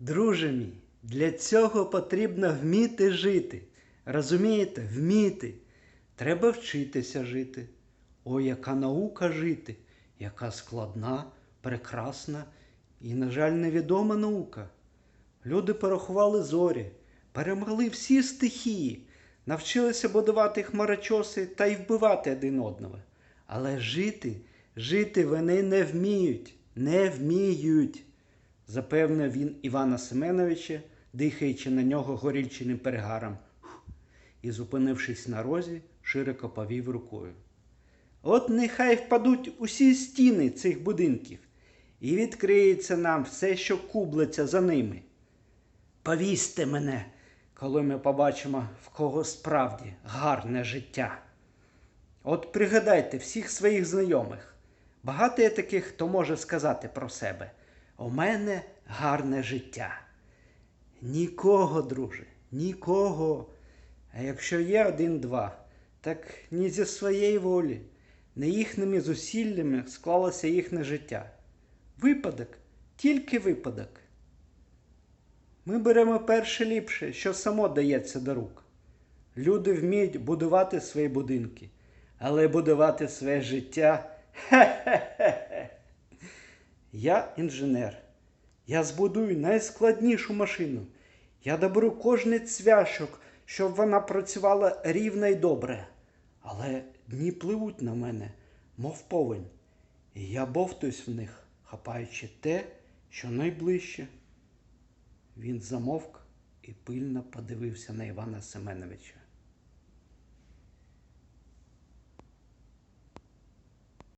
Друже мій, для цього потрібно вміти жити. Розумієте, вміти. Треба вчитися жити. О, яка наука жити, яка складна, прекрасна і, на жаль, невідома наука. Люди порахували зорі, перемогли всі стихії, навчилися будувати хмарочоси та й вбивати один одного. Але жити, жити вони не вміють, не вміють, запевнив він Івана Семеновича, дихаючи на нього горільчиним перегаром, і, зупинившись на розі, широко повів рукою. От нехай впадуть усі стіни цих будинків, і відкриється нам все, що кублиться за ними. Повісьте мене, коли ми побачимо, в кого справді гарне життя. От пригадайте всіх своїх знайомих. Багато є таких, хто може сказати про себе: у мене гарне життя. Нікого, друже, нікого. А якщо є один-два, так ні зі своєї волі, не їхніми зусиллями склалося їхнє життя. Випадок, тільки випадок. Ми беремо перше ліпше, що само дається до рук. Люди вміють будувати свої будинки, але будувати своє життя. Хе-хе-хе. Я інженер. Я збудую найскладнішу машину. Я доберу кожний цвяшок, щоб вона працювала рівно і добре. Але дні пливуть на мене, мов повень, і я бовтуюсь в них, хапаючи те, що найближче. Він замовк і пильно подивився на Івана Семеновича.